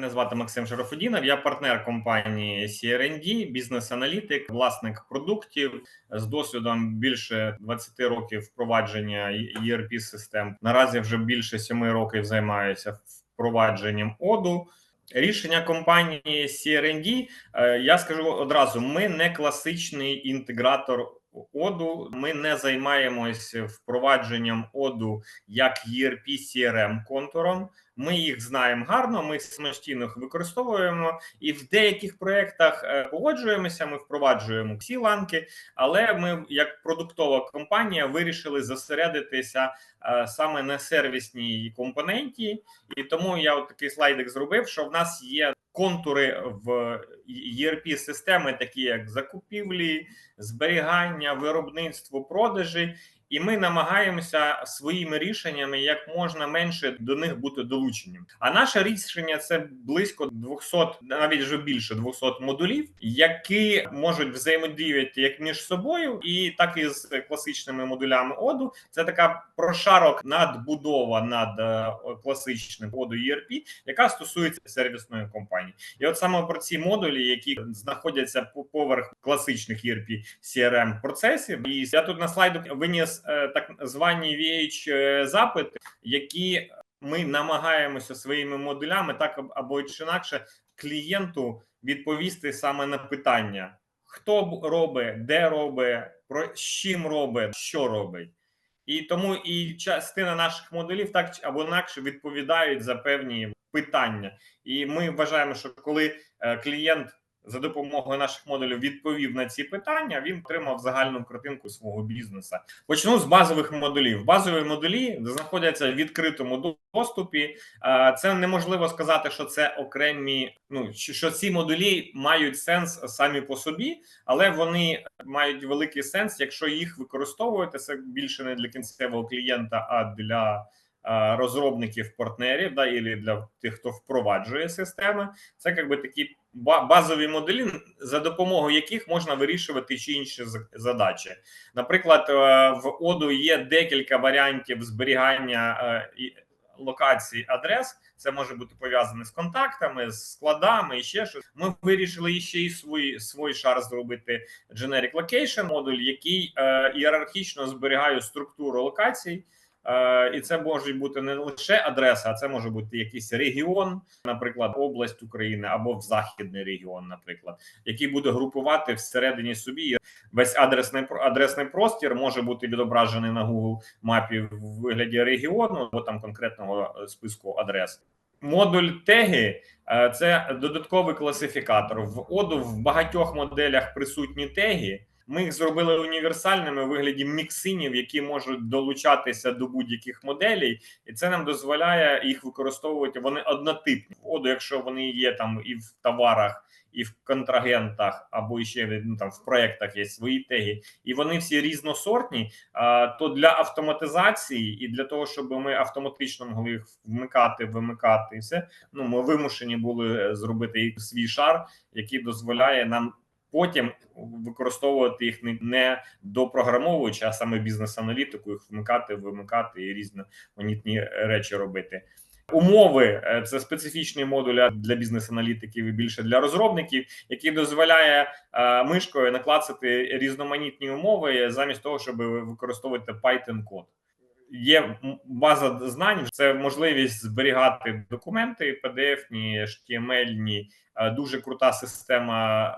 Мене звати Максим Шарафудінов. Я партнер компанії CRND, бізнес-аналітик, власник продуктів з досвідом більше 20 років впровадження erp систем. Наразі вже більше 7 років займаюся впровадженням оду. Рішення компанії CRND, е, я скажу одразу: ми не класичний інтегратор оду. Ми не займаємось впровадженням оду як erp crm контуром. Ми їх знаємо гарно. Ми самостійно їх використовуємо, і в деяких проєктах е, погоджуємося. Ми впроваджуємо всі ланки, але ми, як продуктова компанія, вирішили зосередитися е, саме на сервісній компоненті, і тому я от такий слайдик зробив, що в нас є контури в erp системи, такі як закупівлі, зберігання, виробництво, продажі. І ми намагаємося своїми рішеннями як можна менше до них бути долученим. А наше рішення це близько 200, навіть вже більше 200 модулів, які можуть взаємодіяти як між собою, і так і з класичними модулями оду. Це така прошарок надбудова над е, класичним оду ERP, яка стосується сервісної компанії. І от саме про ці модулі, які знаходяться по поверх класичних ERP CRM процесів, і я тут на слайду виніс. Е, так звані vh е, запити, які ми намагаємося своїми модулями так або чи інакше клієнту відповісти саме на питання: хто робить, де робить, про з чим робить, що робить. І тому і частина наших модулів так або інакше відповідають за певні питання. І ми вважаємо, що коли е, клієнт за допомогою наших модулів відповів на ці питання. Він отримав загальну картинку свого бізнесу. Почну з базових модулів. Базові модулі знаходяться в відкритому доступі. Це неможливо сказати, що це окремі. Ну що ці модулі мають сенс самі по собі, але вони мають великий сенс, якщо їх використовувати. Це більше не для кінцевого клієнта, а для розробників партнерів да, і для тих, хто впроваджує системи. Це якби такі базові моделі, за допомогою яких можна вирішувати чи інші задачі. Наприклад, е, в оду є декілька варіантів зберігання е, локацій адрес. Це може бути пов'язане з контактами, з складами і ще щось. Ми вирішили ще й свій свій шар зробити Generic Location модуль, який е, ієрархічно зберігає структуру локацій. Е, і це може бути не лише адреса, а це може бути якийсь регіон, наприклад, область України або в західний регіон, наприклад, який буде групувати всередині собі весь адресний адресний простір може бути відображений на Google мапі в вигляді регіону або там конкретного е, списку адрес. Модуль теги е, це додатковий класифікатор. В оду в багатьох моделях присутні теги. Ми їх зробили універсальними у вигляді міксинів, які можуть долучатися до будь-яких моделей, і це нам дозволяє їх використовувати. Вони однотипні. Воду, якщо вони є там і в товарах, і в контрагентах, або ще ну, там в проектах є свої теги, і вони всі різносортні. А, то для автоматизації і для того, щоб ми автоматично могли їх вмикати, вимикати, і все ну ми вимушені були зробити свій шар, який дозволяє нам потім використовувати їх не допрограмовуючи, а саме бізнес-аналітику, їх вмикати, вимикати і різноманітні речі робити. Умови е, це специфічний модуль для бізнес-аналітиків і більше для розробників, який дозволяє е, мишкою наклацати різноманітні умови замість того, щоб використовувати Python код. Є база знань, це можливість зберігати документи, PDF-ні, HTML-ні, е, дуже крута система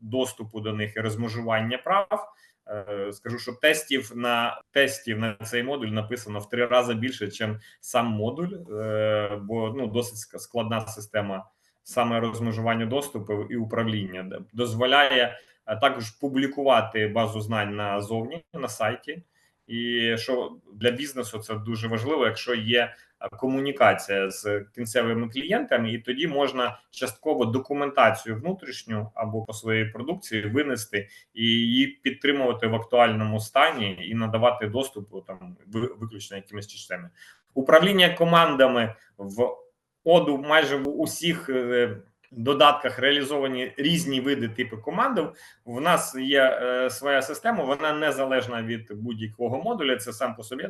доступу до них і розмежування прав. Е, скажу, що тестів на тестів на цей модуль написано в три рази більше, ніж сам модуль, е, бо ну досить складна система саме розмежування доступу і управління дозволяє е, також публікувати базу знань назовні на сайті. І що для бізнесу це дуже важливо, якщо є комунікація з кінцевими клієнтами, і тоді можна частково документацію внутрішню або по своїй продукції винести і її підтримувати в актуальному стані і надавати доступ там виключно якимись частинами. Управління командами в оду майже в усіх. Додатках реалізовані різні види типу командів. В нас є е, своя система, вона незалежна від будь-якого модуля. Це сам по собі,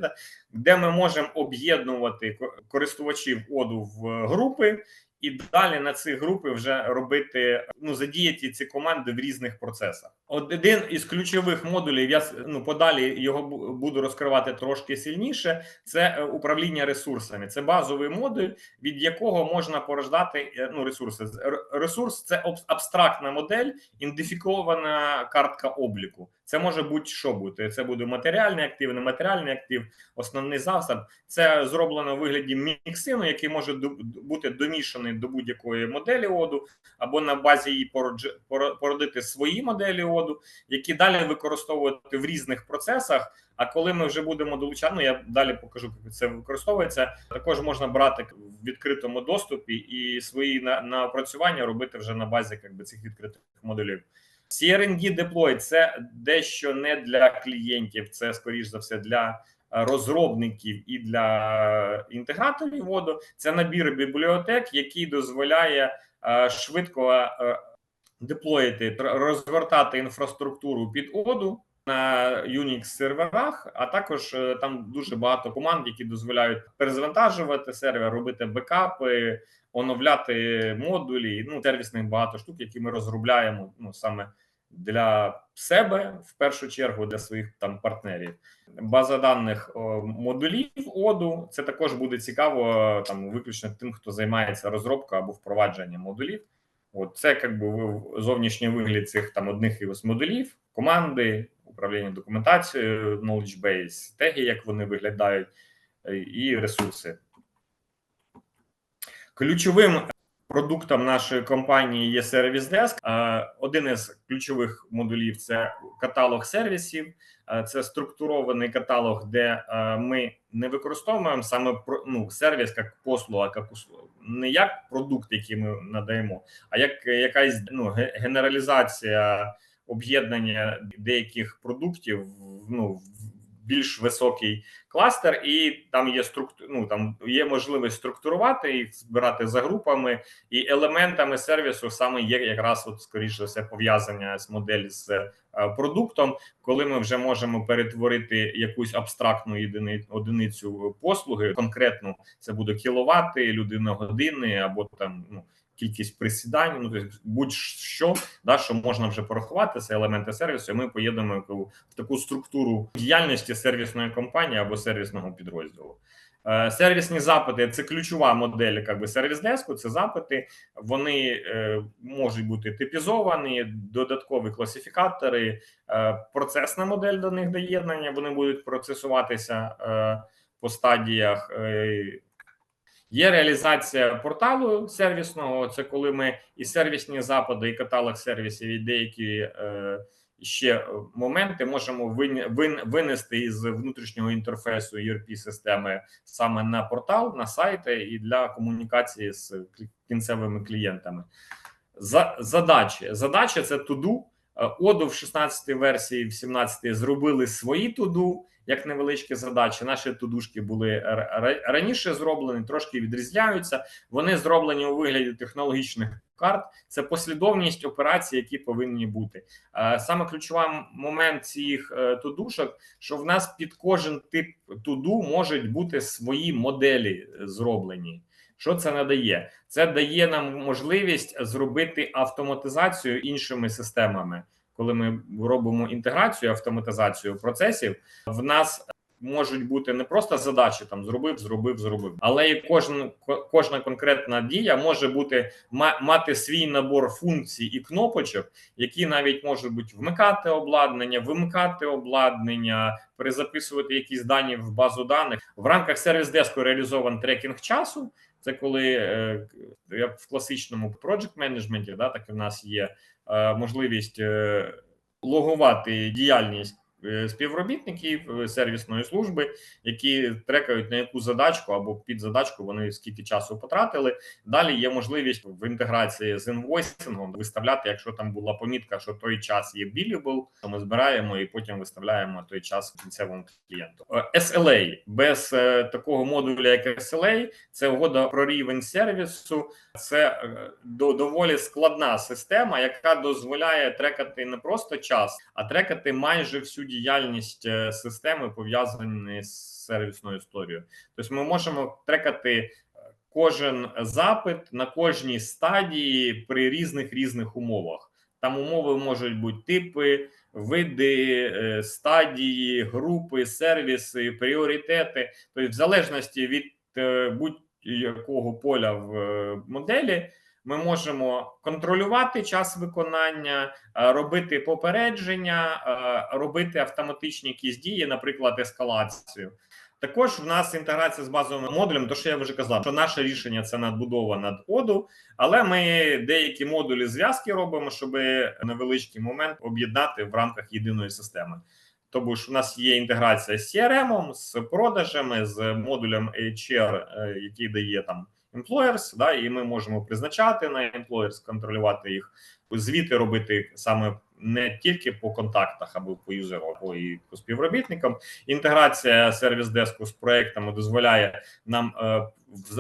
де ми можемо об'єднувати користувачів оду в групи і далі на ці групи вже робити ну задіяти ці команди в різних процесах. Один із ключових модулів, я ну подалі його буду розкривати трошки сильніше. Це е, управління ресурсами. Це базовий модуль, від якого можна порождати е, ну ресурси. Ресурс це абс- абстрактна модель, ідентифікована картка обліку. Це може будь-що бути. Це буде матеріальний актив, нематеріальний актив, основний засіб. Це зроблено у вигляді міксину, який може бути домішаний до будь-якої моделі оду, або на базі її породити свої моделі оду, які далі використовувати в різних процесах. А коли ми вже будемо долучати, ну я далі покажу, як це використовується. Також можна брати в відкритому доступі і свої на, напрацювання робити вже на базі якби, цих відкритих моделів. CRND Deploy – це дещо не для клієнтів, це скоріш за все для е, розробників і для інтеграторів воду. Це набір бібліотек, який дозволяє е, швидко е, деплоїти, розгортати інфраструктуру під оду на Unix серверах, а також е, там дуже багато команд, які дозволяють перезавантажувати сервер, робити бекапи, оновляти модулі. Ну, сервісних багато штук, які ми розробляємо ну саме для себе в першу чергу для своїх там партнерів. База даних модулів оду це також буде цікаво там виключно тим, хто займається розробкою або впровадженням модулів. От це якби зовнішній вигляд цих там одних із модулів, команди, управління документацією, knowledge base, теги, як вони виглядають, е, і ресурси. Ключовим продуктом нашої компанії є Desk. Е, Один із ключових модулів це каталог сервісів. Е, Це структурований каталог, де е, ми не використовуємо саме ну, сервіс як послуга, як услугу. не як продукт, який ми надаємо, а як якась ну, генералізація об'єднання деяких продуктів ну, в більш високий кластер, і там є структу, ну, там є можливість структурувати їх, збирати за групами, і елементами сервісу саме є якраз от скоріше все пов'язання з модель з е, продуктом, коли ми вже можемо перетворити якусь абстрактну єдини, одиницю послуги, конкретну це буде кіловати, людина-години або там ну. Кількість присідань, ну тобто будь-що, да, що можна вже порахувати, це елементи сервісу. і Ми поєднуємо в таку структуру діяльності сервісної компанії або сервісного підрозділу. Е, Сервісні запити це ключова модель, як би сервіс деску. Це запити, вони е, можуть бути типізовані, додаткові класифікатори, е, процесна модель до них доєднання. Вони будуть процесуватися по стадіях. Є реалізація порталу сервісного. Це коли ми і сервісні запити, і каталог сервісів, і деякі ще е, моменти можемо вин, вин, винести із внутрішнього інтерфейсу ERP системи саме на портал, на сайти і для комунікації з кінцевими клієнтами. За, задачі. Задача це туду. Оду в 16 версії, в 17 зробили свої туду як невеличкі задачі. Наші тудушки були раніше зроблені, трошки відрізняються. Вони зроблені у вигляді технологічних карт. Це послідовність операцій, які повинні бути. Саме ключовий момент цих е, тудушок, що в нас під кожен тип туду можуть бути свої моделі е, зроблені. Що це надає? Це дає нам можливість зробити автоматизацію іншими системами. Коли ми робимо інтеграцію, автоматизацію процесів, в нас можуть бути не просто задачі там зробив, зробив, зробив, але і кожна кожна конкретна дія може бути мати свій набор функцій і кнопочок, які навіть можуть бути вмикати обладнання, вимикати обладнання, перезаписувати якісь дані в базу даних. В рамках сервіс деску реалізований трекінг часу. Це коли е, як в класичному project менеджменті, да, так і в нас є можливість е, логувати діяльність е, співробітників е, сервісної служби, які трекають на яку задачку або під задачку вони скільки часу потратили. Далі є можливість в інтеграції з інвойсингом виставляти, якщо там була помітка, що той час є billable, то ми збираємо і потім виставляємо той час кінцевому клієнту. Е, SLA без е, такого модуля, як SLA, це угода про рівень сервісу. Це е, до доволі складна система, яка дозволяє трекати не просто час, а трекати майже всю діяльність е, системи пов'язані з сервісною історією. Тобто, ми можемо трекати е, кожен запит на кожній стадії при різних різних умовах. Там умови можуть бути типи, види, е, стадії, групи, сервіси, пріоритети. Тобто, в залежності від будь-якого поля в моделі, ми можемо контролювати час виконання, е, робити попередження, е, робити автоматичні якісь дії, наприклад, ескалацію. Також в нас інтеграція з базовим модулем, то що я вже казав, що наше рішення це надбудова над оду, але ми деякі модулі зв'язки робимо, щоб невеличкий момент об'єднати в рамках єдиної системи. Тобто ж у нас є інтеграція з CRM, з продажами, з модулем HR, е, який дає там employers, да, і ми можемо призначати на employers, контролювати їх, звіти робити саме не тільки по контактах або по юзеру, або і по співробітникам. Інтеграція сервіс деску з проектами дозволяє нам е,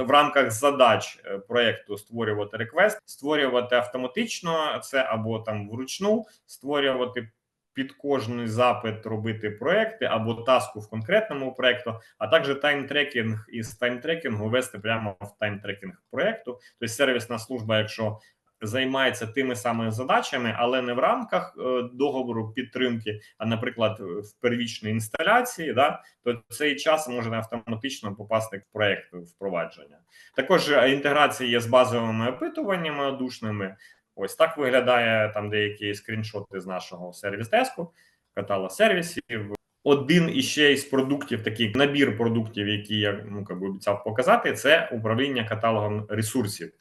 в, рамках задач е, проекту створювати реквест, створювати автоматично це або там вручну створювати. Під кожний запит робити проекти або таску в конкретному проекту, а також таймтрекінг із таймтрекінгу вести прямо в таймтрекінг проекту. Тобто сервісна служба, якщо займається тими самими задачами, але не в рамках е, договору підтримки, а, наприклад, в первічній інсталяції, да, то цей час може автоматично попасти в проект впровадження. Також е, інтеграція є з базовими опитуваннями одушними. Ось так виглядає там деякі скріншоти з нашого сервіс-деску, каталог сервісів. Один іще із продуктів, такий набір продуктів, які я ну, би обіцяв показати, це управління каталогом ресурсів.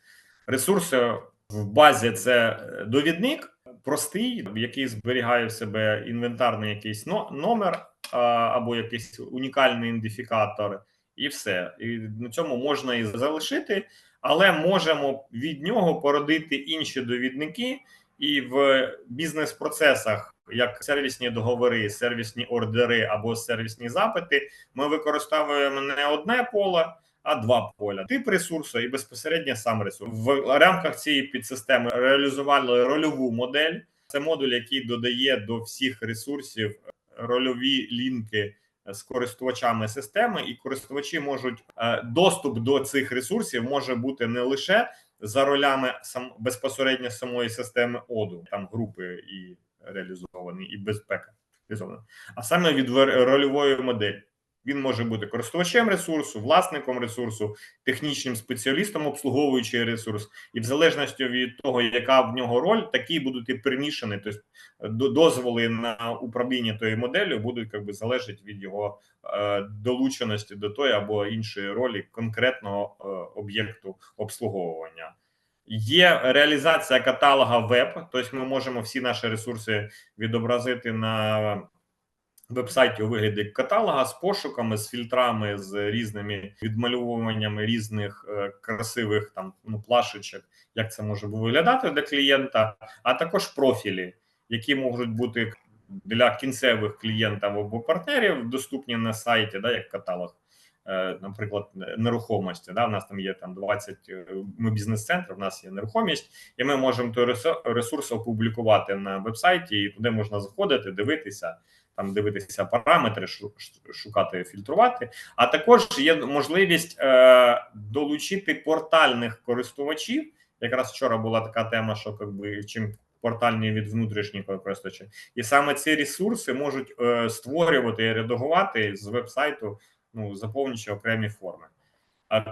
Ресурси в базі це довідник простий, який зберігає в себе інвентарний якийсь номер або якийсь унікальний ідентифікатор, і все. І на цьому можна і залишити, але можемо від нього породити інші довідники, і в бізнес-процесах, як сервісні договори, сервісні ордери або сервісні запити, ми використовуємо не одне поле а два поля: тип ресурсу і безпосередньо сам ресурс. В рамках цієї підсистеми реалізували рольову модель. Це модуль, який додає до всіх ресурсів рольові лінки з користувачами системи, і користувачі можуть е, доступ до цих ресурсів може бути не лише за ролями сам безпосередньо самої системи оду, там групи і реалізовані, і безпека а саме від рольової моделі. Він може бути користувачем ресурсу, власником ресурсу, технічним спеціалістом, обслуговуючи ресурс, і в залежності від того, яка в нього роль, такі будуть і примішані. Тобто дозволи на управління тою моделлю будуть якби залежати від його е, долученості до тої або іншої ролі конкретного е, об'єкту обслуговування. Є реалізація каталога веб, тобто ми можемо всі наші ресурси відобразити на вебсайті у вигляді каталога з пошуками, з фільтрами, з різними відмалюваннями різних е, красивих там ну плашечок, як це може виглядати для клієнта, а також профілі, які можуть бути для кінцевих клієнтів або партнерів, доступні на сайті, да, як каталог. Е, наприклад, нерухомості, да, в нас там є там 20 е, ми бізнес-центр, в нас є нерухомість, і ми можемо той ресурс опублікувати на вебсайті, і туди можна заходити, дивитися, там дивитися параметри, шукати, фільтрувати. А також є можливість е, долучити портальних користувачів. Якраз вчора була така тема, що якби чим портальні від внутрішніх користувачів. і саме ці ресурси можуть е, створювати і редагувати з веб-сайту, ну заповнюючи окремі форми.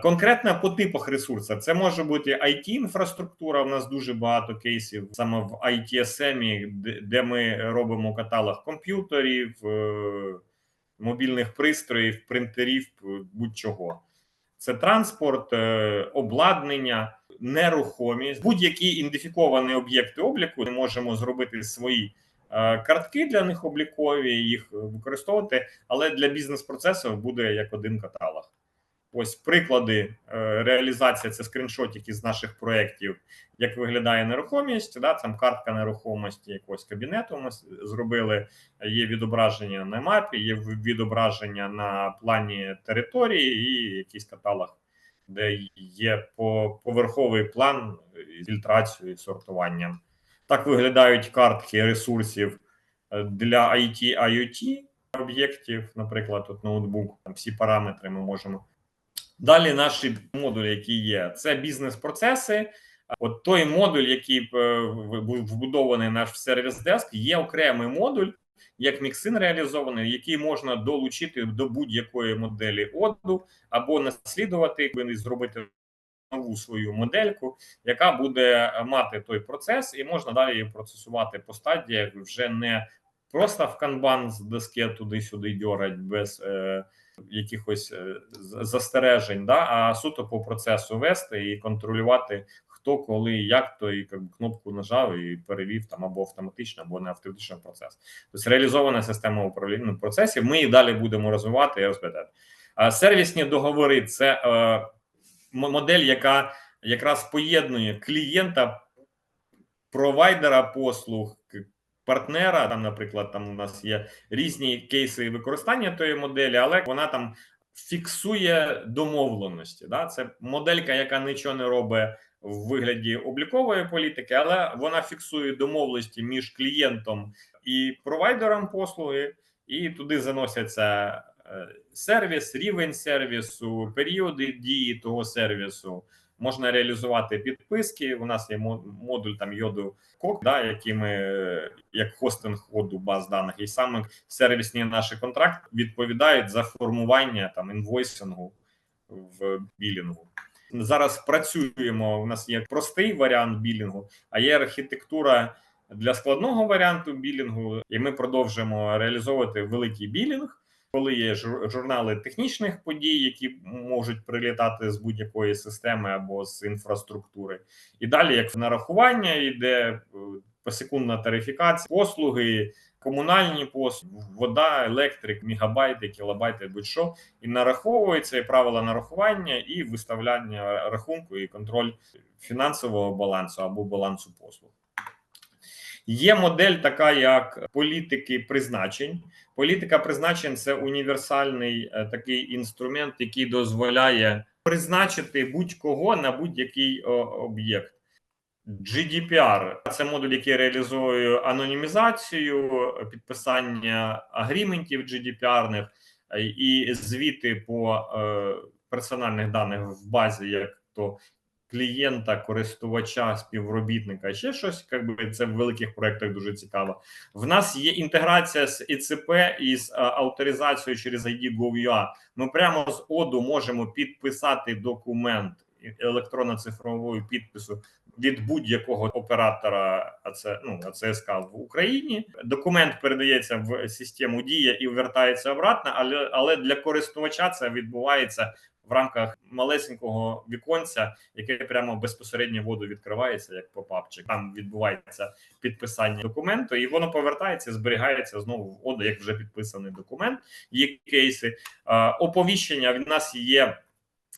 Конкретно по типах ресурсів це може бути it інфраструктура. У нас дуже багато кейсів саме в ITSM, де ми робимо каталог комп'ютерів, е, мобільних пристроїв, принтерів, будь-чого. Це транспорт, е, обладнання, нерухомість, будь-які ідентифіковані об'єкти обліку. Ми можемо зробити свої е, картки для них облікові, їх використовувати, але для бізнес-процесу буде як один каталог. Ось приклади е, реалізації це скріншотики з наших проєктів, як виглядає нерухомість. Да, Там картка нерухомості якогось кабінету. Ми зробили. Є відображення на мапі, є відображення на плані території і якийсь каталог, де є поверховий план фільтрацією і сортуванням. Так виглядають картки ресурсів е, для IT IoT об'єктів. Наприклад, тут ноутбук, там всі параметри ми можемо Далі наші модулі, які є, це бізнес-процеси. От той модуль, який е, був вбудований наш в сервіс деск, є окремий модуль, як міксин реалізований, який можна долучити до будь-якої моделі оду або наслідувати і зробити нову свою модельку, яка буде мати той процес, і можна далі її процесувати по стадіях вже не просто в канбан з доски туди-сюди дьорать без е, якихось е, застережень, да, а суто по процесу вести і контролювати. Хто коли, як то і як, кнопку нажав і перевів там або автоматично, або не автоматичний процес. Тобто реалізована система управління процесів. Ми і далі будемо розвивати і розглядати. А сервісні договори це е, модель, яка якраз поєднує клієнта, провайдера послуг, партнера. Там, наприклад, там у нас є різні кейси використання тої моделі, але вона там фіксує домовленості. Да? Це моделька, яка нічого не робить в вигляді облікової політики, але вона фіксує домовленості між клієнтом і провайдером послуги, і туди заносяться е, сервіс, рівень сервісу, періоди дії того сервісу. Можна реалізувати підписки. У нас є модуль там йоду кок, да, який ми як хостинг ходу баз даних, і саме сервісні наші контракти відповідають за формування там інвойсингу в білінгу. Зараз працюємо. У нас є простий варіант білінгу, а є архітектура для складного варіанту білінгу, і ми продовжуємо реалізовувати великий білінг. Коли є журнали технічних подій, які можуть прилітати з будь-якої системи або з інфраструктури, і далі як нарахування йде е, посекундна тарифікація, послуги, комунальні послуги, вода, електрик, мегабайти, кілобайти, будь-що і нараховується і правила нарахування, і виставляння рахунку, і контроль фінансового балансу або балансу послуг. Є модель, така як політики призначень. Політика призначень це універсальний е, такий інструмент, який дозволяє призначити будь-кого на будь-який об'єкт. GDPR – це модуль, який реалізує анонімізацію, підписання агріментів GDPR-них е, і звіти по е, персональних даних в базі, як то клієнта, користувача, співробітника, ще щось, якби це в великих проектах дуже цікаво. В нас є інтеграція з ІЦП і з авторизацією через ID Gov.ua. Ми прямо з ОДУ можемо підписати документ електронно-цифровою підпису від будь-якого оператора, а це ну АЦСК в Україні. Документ передається в систему Дія і вертається обратно, але але для користувача це відбувається в рамках малесенького віконця, яке прямо безпосередньо воду відкривається, як попапчик. Там відбувається підписання документу, і воно повертається, зберігається знову в ОДА, як вже підписаний документ. Є кейси оповіщення. В нас є.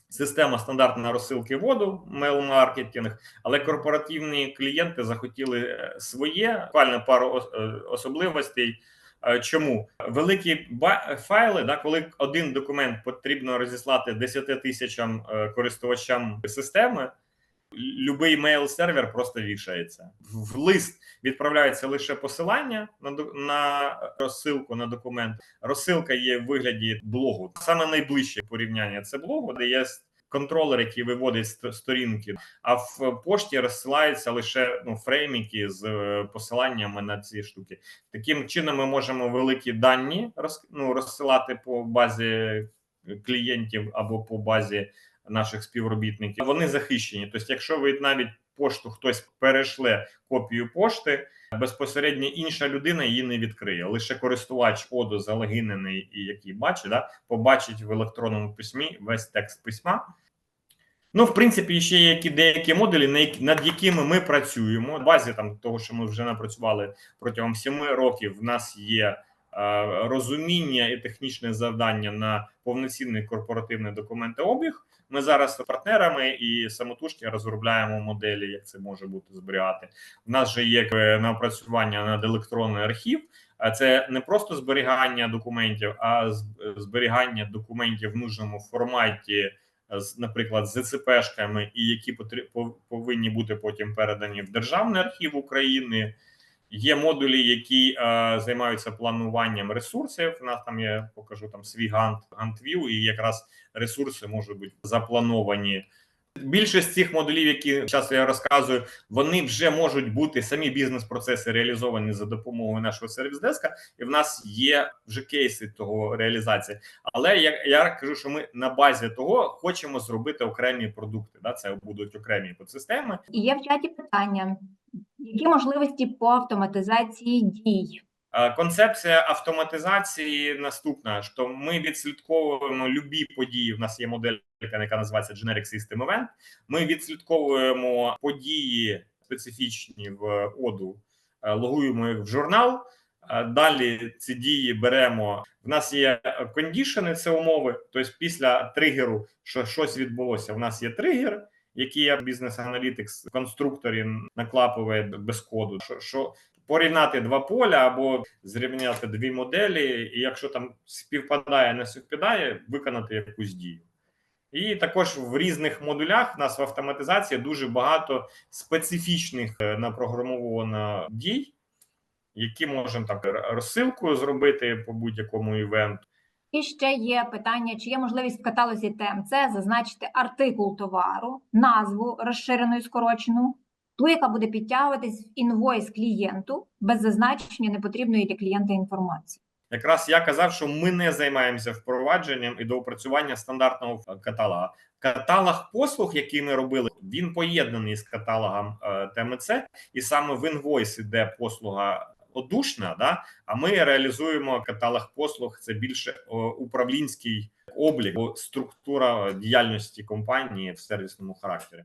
Система стандартна розсилки воду, мейл-маркетинг, але корпоративні клієнти захотіли е, своє буквально пару е, особливостей. Е, чому великі файли, да, коли один документ потрібно розіслати 10 тисячам е, користувачам системи, любий мейл сервер просто вішається. В лист відправляється лише посилання на на розсилку на документ. Розсилка є в вигляді блогу. Саме найближче порівняння це блогу, де є контролер, який виводить сторінки, а в пошті розсилаються лише ну, фрейміки з е, посиланнями на ці штуки. Таким чином, ми можемо великі дані ну, розсилати по базі клієнтів або по базі наших співробітників. Вони захищені. Тобто, якщо ви навіть пошту хтось перейшле копію пошти, безпосередньо інша людина її не відкриє. Лише користувач оду залогінений і який бачить, да, побачить в електронному письмі весь текст письма. Ну, в принципі, ще є які деякі модулі, над якими ми працюємо. В базі там того, що ми вже напрацювали протягом семи років. В нас є е, розуміння і технічне завдання на повноцінний корпоративний документообіг. Ми зараз з партнерами і самотужки розробляємо моделі, як це може бути зберігати. У нас же є е, напрацювання над електронний архів. А це не просто зберігання документів, а зберігання документів в нужному форматі наприклад, з ЗЦПшками, і які повинні бути потім передані в Державний архів України. Є модулі, які е, займаються плануванням ресурсів. У нас там є, покажу там свій гант, гант-в'ю, і якраз ресурси можуть бути заплановані. Більшість цих модулів, які зараз я розказую, вони вже можуть бути самі бізнес-процеси реалізовані за допомогою нашого сервіс-деска, і в нас є вже кейси того реалізації. Але я, я кажу, що ми на базі того хочемо зробити окремі продукти. Да, це будуть окремі підсистеми. Є в чаті питання: які можливості по автоматизації дій? Е, Концепція автоматизації наступна: що ми відслідковуємо любі події. В нас є модель, яка називається Generic System Event. Ми відслідковуємо події специфічні в оду, е, логуємо їх в журнал. Е, Далі ці дії беремо. В нас є кондішени, це умови. Тобто, після тригеру, що щось відбулося. В нас є тригер, який я бізнес-аналітикс конструкторі наклапує без коду. Що, що порівняти два поля або зрівняти дві моделі, і якщо там співпадає, не співпадає, виконати якусь дію. І також в різних модулях в нас в автоматизації дуже багато специфічних е, напрограмовано дій, які можемо так розсилку зробити по будь-якому івенту. І ще є питання: чи є можливість в каталозі ТМЦ зазначити артикул товару, назву розширену і скорочену, ту, яка буде підтягуватись в інвойс клієнту без зазначення непотрібної для клієнта інформації. Якраз я казав, що ми не займаємося впровадженням і доопрацювання стандартного каталога. Каталог послуг, який ми робили, він поєднаний з каталогом е, ТМЦ, і саме в інвойс іде послуга одушна. Да? А ми реалізуємо каталог послуг. Це більше о, управлінський облік, структура діяльності компанії в сервісному характері.